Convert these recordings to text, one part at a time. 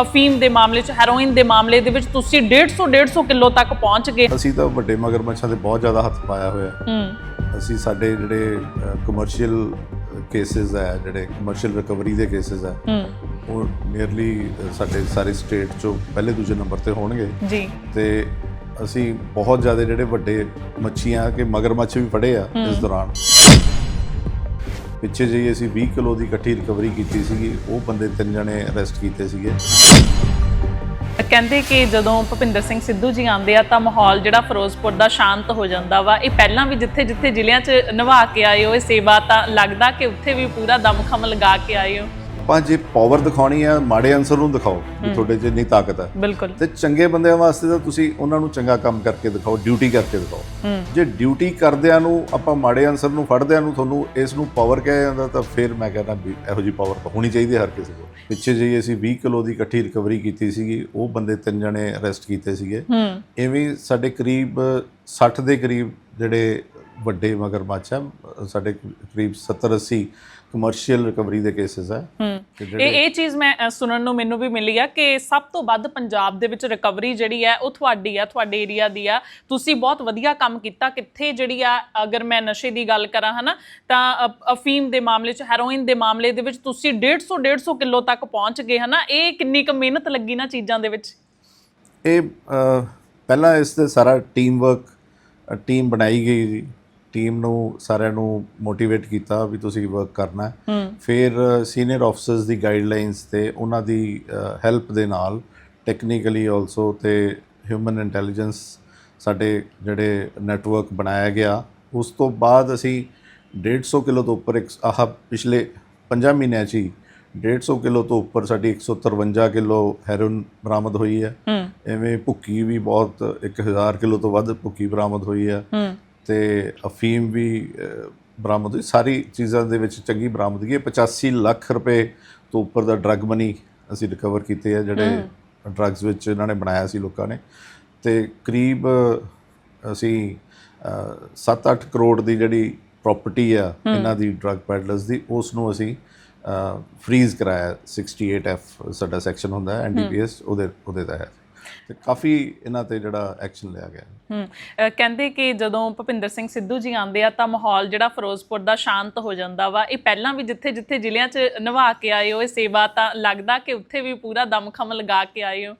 ਅਫੀਮ ਦੇ ਮਾਮਲੇ 'ਚ ਹੈਰੋਇਨ ਦੇ ਮਾਮਲੇ ਦੇ ਵਿੱਚ ਤੁਸੀਂ 150 150 ਕਿਲੋ ਤੱਕ ਪਹੁੰਚ ਗਏ। ਅਸੀਂ ਤਾਂ ਵੱਡੇ ਮਗਰਮੱਛਾਂ ਦੇ ਬਹੁਤ ਜ਼ਿਆਦਾ ਹੱਥ ਪਾਇਆ ਹੋਇਆ। ਹੂੰ। ਅਸੀਂ ਸਾਡੇ ਜਿਹੜੇ ਕਮਰਸ਼ੀਅਲ ਕੇਸਿਸ ਹੈ ਜਿਹੜੇ ਕਮਰਸ਼ੀਅਲ ਰਿਕਵਰੀ ਦੇ ਕੇਸਿਸ ਹੈ ਹੂੰ। ਉਹ ਨੀਅਰਲੀ ਸਾਡੇ ਸਾਰੇ ਸਟੇਟ ਚੋਂ ਪਹਿਲੇ ਦੂਜੇ ਨੰਬਰ ਤੇ ਹੋਣਗੇ। ਜੀ। ਤੇ ਅਸੀਂ ਬਹੁਤ ਜ਼ਿਆਦਾ ਜਿਹੜੇ ਵੱਡੇ ਮੱਛੀਆਂ ਕਿ ਮਗਰਮੱਛ ਵੀ ਫੜੇ ਆ ਇਸ ਦੌਰਾਨ। ਪਿੱਛੇ ਜਿਹੀ ਅਸੀਂ 20 ਕਿਲੋ ਦੀ ਇਕੱਠੀ ਰਿਕਵਰੀ ਕੀਤੀ ਸੀਗੀ, ਉਹ ਬੰਦੇ ਤਿੰਨ ਜਣੇ ਅਰੈਸਟ ਕੀਤੇ ਸੀਗੇ। ਕਹਿੰਦੇ ਕਿ ਜਦੋਂ ਭੁਪਿੰਦਰ ਸਿੰਘ ਸਿੱਧੂ ਜੀ ਆਉਂਦੇ ਆ ਤਾਂ ਮਾਹੌਲ ਜਿਹੜਾ ਫਿਰੋਜ਼ਪੁਰ ਦਾ ਸ਼ਾਂਤ ਹੋ ਜਾਂਦਾ ਵਾ। ਇਹ ਪਹਿਲਾਂ ਵੀ ਜਿੱਥੇ ਜਿੱਥੇ ਜ਼ਿਲ੍ਹਿਆਂ 'ਚ ਨਿਭਾ ਕੇ ਆਏ ਹੋ, ਇਹ ਸੇਵਾ ਤਾਂ ਲੱਗਦਾ ਕਿ ਉੱਥੇ ਵੀ ਪੂਰਾ ਦਮਖਮ ਲਗਾ ਕੇ ਆਏ ਹੋ? ਆਪਾਂ ਜੇ ਪਾਵਰ ਦਿਖਾਉਣੀ ਆ ਮਾੜੇ ਅਨਸਰ ਨੂੰ ਦਿਖਾਓ ਵੀ ਤੁਹਾਡੇ 'ਚ ਇੰਨੀ ਤਾਕਤ ਹੈ ਬਿਲਕੁਲ। ਤੇ ਚੰਗੇ ਬੰਦਿਆਂ ਵਾਸਤੇ ਤਾਂ ਤੁਸੀਂ ਉਹਨਾਂ ਨੂੰ ਚੰਗਾ ਕੰਮ ਕਰਕੇ ਦਿਖਾਓ ਡਿਊਟੀ ਕਰਕੇ ਦਿਖਾਓ। ਜੇ ਡਿਊਟੀ ਕਰਦਿਆਂ ਨੂੰ ਆਪਾਂ ਮਾੜੇ ਅਨਸਰ ਨੂੰ ਫੜਦਿਆਂ ਨੂੰ ਤੁਹਾਨੂੰ ਇਸ ਨੂੰ ਪਾਵਰ ਕਿਹਾ ਜਾਂਦਾ ਤਾਂ ਫਿਰ ਮੈਂ ਕਹਿੰਦਾ ਇਹੋ ਜੀ ਪਾਵਰ ਤਾਂ ਹੋਣੀ ਚਾਹੀਦੀ ਹਰ ਕਿਸੇ ਕੋਲ। ਪਿੱਛੇ ਜਿਹੀ ਅਸੀਂ 20 ਕਿਲੋ ਦੀ ਇਕੱਠੀ ਰਿਕਵਰੀ ਕੀਤੀ ਸੀਗੀ ਉਹ ਬੰਦੇ ਤਿੰਨ ਜਣੇ ਅਰੈਸਟ ਕੀਤੇ ਸੀਗੇ। ਐਵੇਂ ਸਾਡੇ ਕਰੀਬ 60 ਦੇ ਕਰੀਬ ਜਿਹੜੇ ਵੱਡੇ ਮਗਰਮੱਛ ਆ ਸਾਡੇ ਕਰੀਬ 70 80 ਕਮਰਸ਼ੀਅਲ ਰਿਕਵਰੀ ਦੇ ਕੇਸਿਸ ਹੈ। ਇਹ ਇਹ ਚੀਜ਼ ਮੈਂ ਅ, ਸੁਣਨ ਨੂੰ ਮੈਨੂੰ ਵੀ ਮਿਲੀ ਆ ਕਿ ਸਭ ਤੋਂ ਵੱਧ ਪੰਜਾਬ ਦੇ ਵਿੱਚ ਰਿਕਵਰੀ ਜਿਹੜੀ ਹੈ ਉਹ ਤੁਹਾਡੀ ਆ ਤੁਹਾਡੇ ਏਰੀਆ ਦੀ ਆ। ਤੁਸੀਂ ਬਹੁਤ ਵਧੀਆ ਕੰਮ ਕੀਤਾ। ਕਿੱਥੇ ਜਿਹੜੀ ਆ ਅਗਰ ਮੈਂ ਨਸ਼ੇ ਦੀ ਗੱਲ ਕਰਾਂ ਹਨਾ ਤਾਂ ਅ- ਅਫੀਮ ਦੇ ਮਾਮਲੇ 'ਚ ਹੈਰੋਇਨ ਦੇ ਮਾਮਲੇ ਦੇ ਵਿੱਚ ਤੁਸੀਂ 150 150 ਕਿਲੋ ਤੱਕ ਪਹੁੰਚ ਗਏ ਹਨਾ। ਇਹ ਕਿੰਨੀ ਕੁ ਮਿਹਨਤ ਲੱਗੀ ਨਾ ਚੀਜ਼ਾਂ ਦੇ ਵਿੱਚ? ਇਹ ਅ, ਪਹਿਲਾਂ ਇਸ ਤੇ ਸਾਰਾ ਟੀਮ ਵਰਕ ਟੀਮ ਬਣਾਈ ਗਈ ਜੀ। ਟੀਮ ਨੂੰ ਸਾਰਿਆਂ ਨੂੰ ਮੋਟੀਵੇਟ ਕੀਤਾ ਵੀ ਤੁਸੀਂ ਵਰਕ ਕਰਨਾ ਫਿਰ ਸੀਨੀਅਰ ਆਫਸਰਸ ਦੀ ਗਾਈਡਲਾਈਨਸ ਤੇ ਉਹਨਾਂ ਦੀ ਹੈਲਪ ਦੇ ਨਾਲ ਟੈਕਨੀਕਲੀ ਆਲਸੋ ਤੇ ਹਿਊਮਨ ਇੰਟੈਲੀਜੈਂਸ ਸਾਡੇ ਜਿਹੜੇ ਨੈਟਵਰਕ ਬਣਾਇਆ ਗਿਆ ਉਸ ਤੋਂ ਬਾਅਦ ਅਸੀਂ 150 ਕਿਲੋ ਤੋਂ ਉੱਪਰ ਇੱਕ ਆਹ ਪਿਛਲੇ 5 ਮਹੀਨਿਆਂ 'ਚ ਹੀ 150 ਕਿਲੋ ਤੋਂ ਉੱਪਰ ਸਾਡੀ 153 ਕਿਲੋ ਹੈਰੋਇਨ ਬਰਾਮਦ ਹੋਈ ਹੈ। ਐਵੇਂ ਭੁੱਕੀ ਵੀ ਬਹੁਤ 1000 ਕਿਲੋ ਤੋਂ ਵੱਧ ਭੁੱਕੀ ਬਰਾਮਦ ਹੋਈ ਹੂੰ। ਤੇ ਅਫੀਮ ਵੀ ਬਰਾਮਦ ਹੋਈ। ਸਾਰੀ ਚੀਜ਼ਾਂ ਦੇ ਵਿੱਚ ਚੰਗੀ ਬਰਾਮਦਗੀ ਹੈ। 85 ਲੱਖ ਰੁਪਏ ਤੋਂ ਉੱਪਰ ਦਾ ਡਰੱਗ ਮਨੀ ਅਸੀਂ ਰਿਕਵਰ ਕੀਤੇ ਆ ਜਿਹੜੇ ਡਰੱਗਸ ਵਿੱਚ ਇਹਨਾਂ ਨੇ ਬਣਾਇਆ ਸੀ ਲੋਕਾਂ ਨੇ। ਤੇ ਕਰੀਬ ਅਸੀਂ 7-8 ਕਰੋੜ ਦੀ ਜਿਹੜੀ ਪ੍ਰਾਪਰਟੀ ਆ ਇਹਨਾਂ ਦੀ ਡਰੱਗ ਪੈਡਲਰਸ ਦੀ ਉਸ ਨੂੰ ਅਸੀਂ ਫ੍ਰੀਜ਼ ਕਰਾਇਆ। 68F ਸਾਡਾ ਸੈਕਸ਼ਨ ਹੁੰਦਾ ਐਨਡੀਪੀਐਸ ਉਹਦੇ ਉਹਦੇ ਤਹਿਤ। ਤੇ ਕਾਫੀ ਇਹਨਾਂ ਤੇ ਜਿਹੜਾ ਐਕਸ਼ਨ ਲਿਆ ਗਿਆ। ਹੂੰ ਕਹਿੰਦੇ ਕਿ ਜਦੋਂ ਭੁਪਿੰਦਰ ਸਿੰਘ ਸਿੱਧੂ ਜੀ ਆਉਂਦੇ ਆ ਤਾਂ ਮਾਹੌਲ ਜਿਹੜਾ ਫਿਰੋਜ਼ਪੁਰ ਦਾ ਸ਼ਾਂਤ ਹੋ ਜਾਂਦਾ ਵਾ। ਇਹ ਪਹਿਲਾਂ ਵੀ ਜਿੱਥੇ ਜਿੱਥੇ ਜ਼ਿਲ੍ਹਿਆਂ 'ਚ ਨਿਭਾ ਕੇ ਆਏ ਹੋ ਇਹ ਸੇਵਾ ਤਾਂ ਲੱਗਦਾ ਕਿ ਉੱਥੇ ਵੀ ਪੂਰਾ ਦਮਖਮ ਲਗਾ ਕੇ ਆਏ ਹੋ।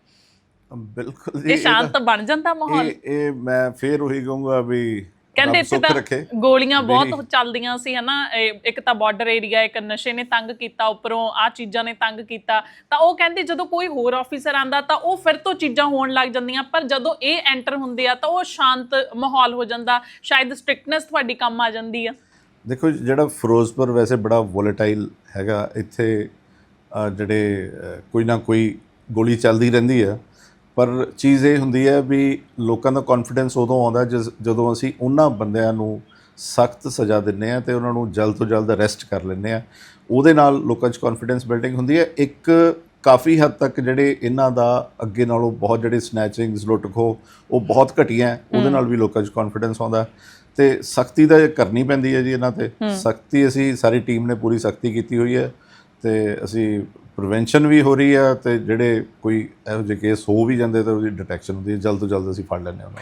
ਬਿਲਕੁਲ ਜੀ ਇਹ ਸ਼ਾਂਤ ਬਣ ਜਾਂਦਾ ਮਾਹੌਲ? ਇਹ ਇਹ ਮੈਂ ਫੇਰ ਉਹੀ ਕਹੂੰਗਾ ਵੀ ਕਹਿੰਦੇ ਇੱਥੇ ਤਾਂ ਗੋਲੀਆਂ ਬਹੁਤ ਚੱਲਦੀਆਂ ਸੀ ਹਨਾ। ਇੱਕ ਤਾਂ ਬਾਰਡਰ ਏਰੀਆ ਇੱਕ ਨਸ਼ੇ ਨੇ ਤੰਗ ਕੀਤਾ ਉੱਪਰੋਂ ਆ ਚੀਜ਼ਾਂ ਨੇ ਤੰਗ ਕੀਤਾ। ਤਾਂ ਉਹ ਕਹਿੰਦੇ ਜਦੋਂ ਕੋਈ ਹੋਰ ਆਫੀਸਰ ਆਂਦਾ ਤਾਂ ਉਹ ਫਿਰ ਤੋਂ ਚੀਜ਼ਾਂ ਹੋਣ ਲੱਗ ਜਾਂਦੀਆਂ ਪਰ ਜਦੋਂ ਇਹ ਐਂਟਰ ਹੁੰਦੇ ਆ ਤਾਂ ਉਹ ਸ਼ਾਂਤ ਮਾਹੌਲ ਹੋ ਜਾਂਦਾ। ਸ਼ਾਇਦ ਸਟ੍ਰਿਕਟਨੈਸ ਤੁਹਾਡੀ ਕੰਮ ਆ ਜਾਂਦੀ ਆ। ਦੇਖੋ ਜਿਹੜਾ ਫਿਰੋਜ਼ਪੁਰ ਵੈਸੇ ਬੜਾ ਵੋਲੇਟਾਈਲ ਹੈਗਾ। ਇੱਥੇ ਜਿਹੜੇ ਕੋਈ ਨਾ ਕੋਈ ਗੋਲੀ ਚੱਲਦੀ ਰਹਿੰਦੀ ਹੈ ਪਰ ਚੀਜ਼ ਇਹ ਹੁੰਦੀ ਹੈ ਵੀ ਲੋਕਾਂ ਦਾ ਕੌਨਫੀਡੈਂਸ ਉਦੋਂ ਆਉਂਦਾ ਜਦੋਂ ਅਸੀਂ ਉਹਨਾਂ ਬੰਦਿਆਂ ਨੂੰ ਸਖਤ ਸਜ਼ਾ ਦਿੰਨੇ ਆ ਤੇ ਉਹਨਾਂ ਨੂੰ ਜਲਦ ਤੋਂ ਜਲਦ ਅਰੈਸਟ ਕਰ ਲੈਂਦੇ ਆ ਉਹਦੇ ਨਾਲ ਲੋਕਾਂ 'ਚ ਕੌਨਫੀਡੈਂਸ ਬਿਲਡਿੰਗ ਹੁੰਦੀ ਹੈ। ਇੱਕ ਕਾਫੀ ਹੱਦ ਤੱਕ ਜਿਹੜੇ ਇਹਨਾਂ ਦਾ ਅੱਗੇ ਨਾਲੋਂ ਬਹੁਤ ਜਿਹੜੇ ਸਨੈਚਿੰਗਸ ਲੁੱਟ ਖੋ ਉਹ ਬਹੁਤ ਘਟੀਆਂ। ਉਹਦੇ ਨਾਲ ਵੀ ਲੋਕਾਂ 'ਚ ਕੌਨਫੀਡੈਂਸ ਆਉਂਦਾ। ਤੇ ਸਖਤੀ ਤਾਂ ਇਹ ਕਰਨੀ ਪੈਂਦੀ ਹੈ ਜੀ ਇਹਨਾਂ ਤੇ। ਸਖਤੀ ਅਸੀਂ ਸਾਰੀ ਟੀਮ ਨੇ ਪੂਰੀ ਸਖਤੀ ਕੀਤੀ ਹੋਈ ਹੈ। ਤੇ ਅਸੀਂ ਪ੍ਰੀਵੈਂਸ਼ਨ ਵੀ ਹੋ ਰਹੀ ਆ ਤੇ ਜਿਹੜੇ ਕੋਈ ਇਹੋ ਜਿਹੇ ਕੇਸ ਹੋ ਵੀ ਜਾਂਦੇ ਤਾਂ ਉਹਦੀ ਡਿਟੈਕਸ਼ਨ ਹੁੰਦੀ ਹੈ। ਜਲਦ ਤੋਂ ਜਲਦ ਅਸੀਂ ਫੜ ਲੈਂਦੇ ਹਾਂ ਉਹਨਾਂ ਨੂੰ।